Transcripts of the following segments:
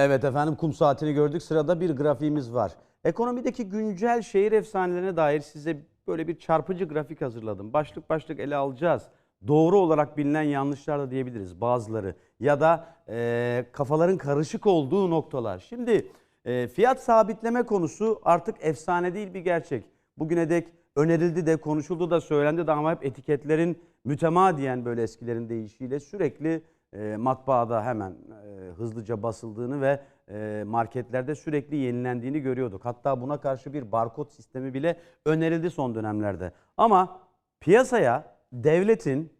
Evet efendim kum saatini gördük. Sırada bir grafiğimiz var. Ekonomideki güncel şehir efsanelerine dair size böyle bir çarpıcı grafik hazırladım. Başlık başlık ele alacağız. Doğru olarak bilinen yanlışlar da diyebiliriz bazıları. Ya da e, kafaların karışık olduğu noktalar. Şimdi e, fiyat sabitleme konusu artık efsane değil bir gerçek. Bugüne dek önerildi de konuşuldu da söylendi de ama hep etiketlerin mütemadiyen böyle eskilerin deyişiyle sürekli e, matbaada hemen hızlıca basıldığını ve e, marketlerde sürekli yenilendiğini görüyorduk. Hatta buna karşı bir barkod sistemi bile önerildi son dönemlerde. Ama piyasaya devletin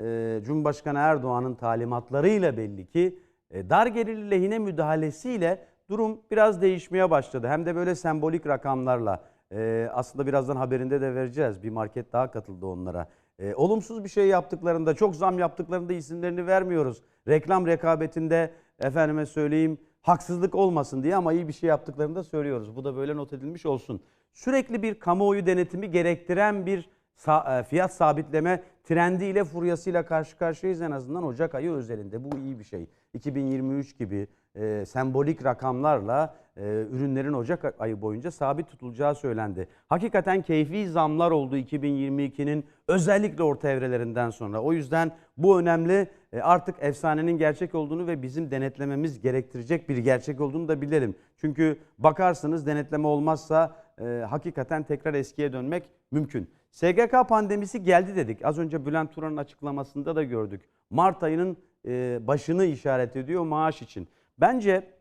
e, Cumhurbaşkanı Erdoğan'ın talimatlarıyla belli ki e, dar gelirli lehine müdahalesiyle durum biraz değişmeye başladı. Hem de böyle sembolik rakamlarla. E, aslında birazdan haberinde de vereceğiz. Bir market daha katıldı onlara. E, olumsuz bir şey yaptıklarında, çok zam yaptıklarında isimlerini vermiyoruz. Reklam rekabetinde efendime söyleyeyim haksızlık olmasın diye ama iyi bir şey yaptıklarını da söylüyoruz. Bu da böyle not edilmiş olsun. Sürekli bir kamuoyu denetimi gerektiren bir e, fiyat sabitleme trendiyle furyasıyla karşı karşıyayız en azından Ocak ayı özelinde. Bu iyi bir şey. 2023 gibi e, sembolik rakamlarla e, ürünlerin Ocak ayı boyunca sabit tutulacağı söylendi. Hakikaten keyfi zamlar oldu 2022'nin özellikle orta evrelerinden sonra. O yüzden bu önemli. E, artık efsanenin gerçek olduğunu ve bizim denetlememiz gerektirecek bir gerçek olduğunu da bilelim. Çünkü bakarsınız denetleme olmazsa e, hakikaten tekrar eskiye dönmek mümkün. SGK pandemisi geldi dedik. Az önce Bülent Turan'ın açıklamasında da gördük. Mart ayının e, başını işaret ediyor maaş için. Bence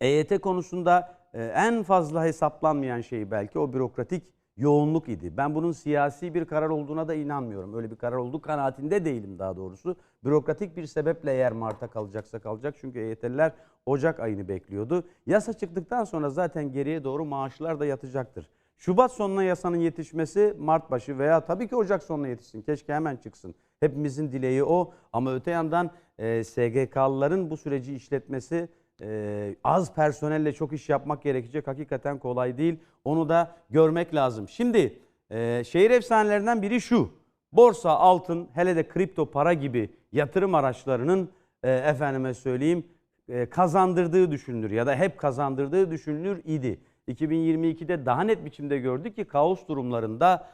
EYT konusunda e, en fazla hesaplanmayan şey belki o bürokratik yoğunluk idi. Ben bunun siyasi bir karar olduğuna da inanmıyorum. Öyle bir karar olduğu kanaatinde değilim daha doğrusu. Bürokratik bir sebeple eğer Mart'a kalacaksa kalacak. Çünkü EYT'liler Ocak ayını bekliyordu. Yasa çıktıktan sonra zaten geriye doğru maaşlar da yatacaktır. Şubat sonuna yasanın yetişmesi Mart başı veya tabii ki Ocak sonuna yetişsin. Keşke hemen çıksın. Hepimizin dileği o. Ama öte yandan e, SGK'lıların bu süreci işletmesi e, az personelle çok iş yapmak gerekecek. Hakikaten kolay değil. Onu da görmek lazım. Şimdi e, şehir efsanelerinden biri şu. Borsa, altın, hele de kripto para gibi yatırım araçlarının e, efendime söyleyeyim e, kazandırdığı düşünülür ya da hep kazandırdığı düşünülür idi. 2022'de daha net biçimde gördük ki kaos durumlarında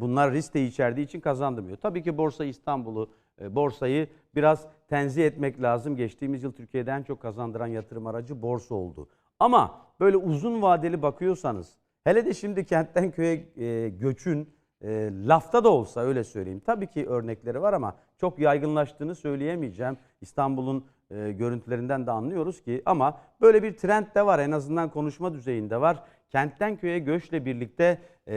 bunlar risk de içerdiği için kazandırmıyor. Tabii ki Borsa İstanbul'u, e, borsayı biraz tenzih etmek lazım. Geçtiğimiz yıl Türkiye'de en çok kazandıran yatırım aracı borsa oldu. Ama böyle uzun vadeli bakıyorsanız, hele de şimdi kentten köye e, göçün e, lafta da olsa öyle söyleyeyim. Tabii ki örnekleri var ama çok yaygınlaştığını söyleyemeyeceğim. İstanbul'un e, görüntülerinden de anlıyoruz ki ama böyle bir trend de var en azından konuşma düzeyinde var. Kentten köye göçle birlikte e,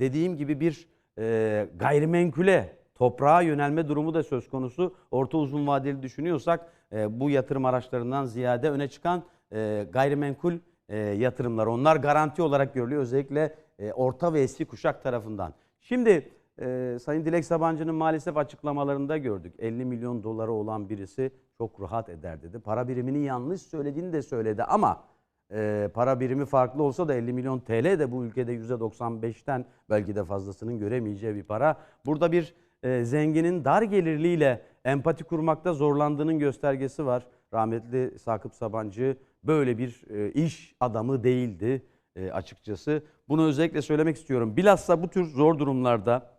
dediğim gibi bir e, gayrimenkule toprağa yönelme durumu da söz konusu. Orta uzun vadeli düşünüyorsak e, bu yatırım araçlarından ziyade öne çıkan e, gayrimenkul e, yatırımlar onlar garanti olarak görülüyor özellikle e, orta ve eski kuşak tarafından. Şimdi e, Sayın Dilek Sabancı'nın maalesef açıklamalarında gördük. 50 milyon doları olan birisi çok rahat eder dedi. Para birimini yanlış söylediğini de söyledi ama e, para birimi farklı olsa da 50 milyon TL de bu ülkede %95'ten belki de fazlasının göremeyeceği bir para. Burada bir e, zenginin dar gelirliyle empati kurmakta zorlandığının göstergesi var. Rahmetli Sakıp Sabancı böyle bir e, iş adamı değildi e, açıkçası. Bunu özellikle söylemek istiyorum. Bilhassa bu tür zor durumlarda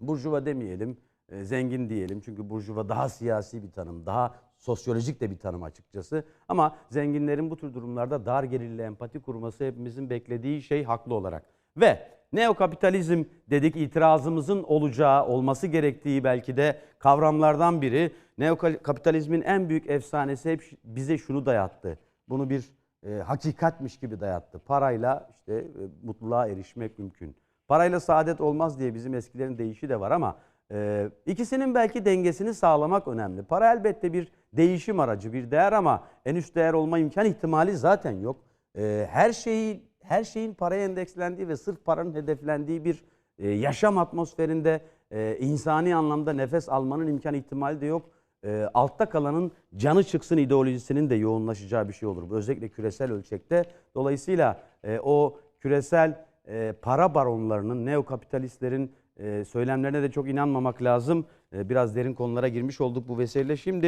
burjuva demeyelim, e, zengin diyelim. Çünkü burjuva daha siyasi bir tanım, daha sosyolojik de bir tanım açıkçası. Ama zenginlerin bu tür durumlarda dar gelirli empati kurması hepimizin beklediği şey haklı olarak. Ve neokapitalizm dedik itirazımızın olacağı, olması gerektiği belki de kavramlardan biri. Neokapitalizmin en büyük efsanesi hep bize şunu dayattı. Bunu bir e, hakikatmiş gibi dayattı. Parayla işte e, mutluluğa erişmek mümkün. Parayla saadet olmaz diye bizim eskilerin deyişi de var ama e, ikisinin belki dengesini sağlamak önemli. Para elbette bir değişim aracı, bir değer ama en üst değer olma imkan ihtimali zaten yok. E, her şeyi her şeyin paraya endekslendiği ve sırf paranın hedeflendiği bir e, yaşam atmosferinde e, insani anlamda nefes almanın imkan ihtimali de yok. E, altta kalanın canı çıksın ideolojisinin de yoğunlaşacağı bir şey olur. Özellikle küresel ölçekte. Dolayısıyla e, o küresel e, para baronlarının, neokapitalistlerin e, söylemlerine de çok inanmamak lazım. E, biraz derin konulara girmiş olduk bu vesileyle. Şimdi